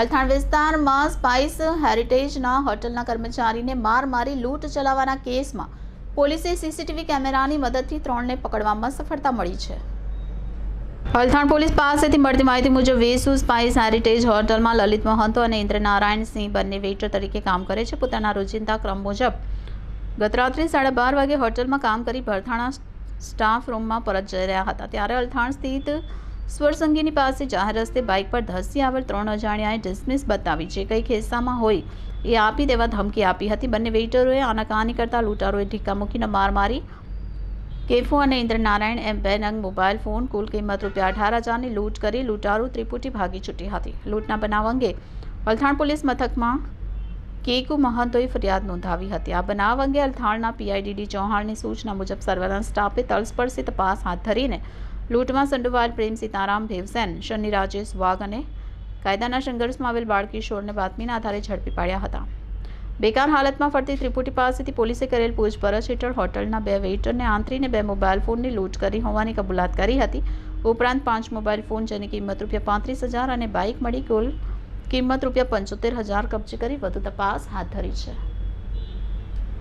અલથાણ વિસ્તારમાં સ્પાઇસ હેરિટેજના હોટલના કર્મચારીને માર મારી લૂંટ ચલાવવાના કેસમાં પોલીસે સીસીટીવી કેમેરાની મદદથી ત્રણને પકડવામાં સફળતા મળી છે. અલથાણ પોલીસ પાસેથી મળતી માહિતી મુજબ વેસુ સ્પાઇસ હેરિટેજ હોટલમાં લલિત મહંતો અને ઇન્દ્રનારાયણ સિંહ બંને વેઇટર તરીકે કામ કરે છે. પોતાના રોજિંદા ક્રમ મુજબ ગત રાત્રે સાડા બાર વાગે હોટલમાં કામ કરી ભરથાણા સ્ટાફ રૂમમાં પરત જઈ રહ્યા હતા. ત્યારે અલથાણ સ્થિત સ્વરસંગીની પાસે જાહેર રસ્તે બાઇક પર ધસી આવેલ ત્રણ અજાણ્યાએ ડિસમિસ બતાવી, જે કંઈ ખિસ્સામાં હોય એ આપી દેવા ધમકી આપી હતી. બંને વેઇટરોએ આનાકાની કરતા લૂંટારોએ ઢીકા મૂકીને માર મારી. કેફો અને ઇન્દ્રનારાયણ એમ બે નંગ મોબાઈલ ફોન, કુલ કિંમત રૂપિયા અઢાર હજારની લૂંટ કરી લૂંટારું ત્રિપુટી ભાગી છૂટી હતી. લૂંટના બનાવ અંગે અલથાણ પોલીસ મથકમાં કેકુ મહંતોએ ફરિયાદ નોંધાવી હતી. આ બનાવ અંગે અલથાણના પીઆઈડીડી ચૌહાણની સૂચના મુજબ સર્વેલન્સ સ્ટાફે તલસ્પર્શી તપાસ હાથ ધરીને લૂંટમાં સંડોવાયેલ પ્રેમ સીતારામ ભેવસેન શનિ રાજેશ વાઘ અને કાયદાના સંઘર્ષમાં આવેલ બાળકિશોરને બાતમીના આધારે ઝડપી પાડ્યા હતા. બેકાર હાલતમાં ફરતી ત્રિપુટી પાસેથી પોલીસે કરેલ પૂછપરછ હેઠળ હોટલના બે વેઇટરને આંતરીને બે મોબાઈલ ફોનની લૂંટ કરી હોવાની કબૂલાત કરી હતી. ઉપરાંત પાંચ મોબાઈલ ફોન જેની કિંમત રૂપિયા પાંત્રીસ હજાર અને બાઇક મળી કુલ કિંમત રૂપિયા પંચોતેર હજાર કબજે કરી વધુ તપાસ હાથ ધરી છે.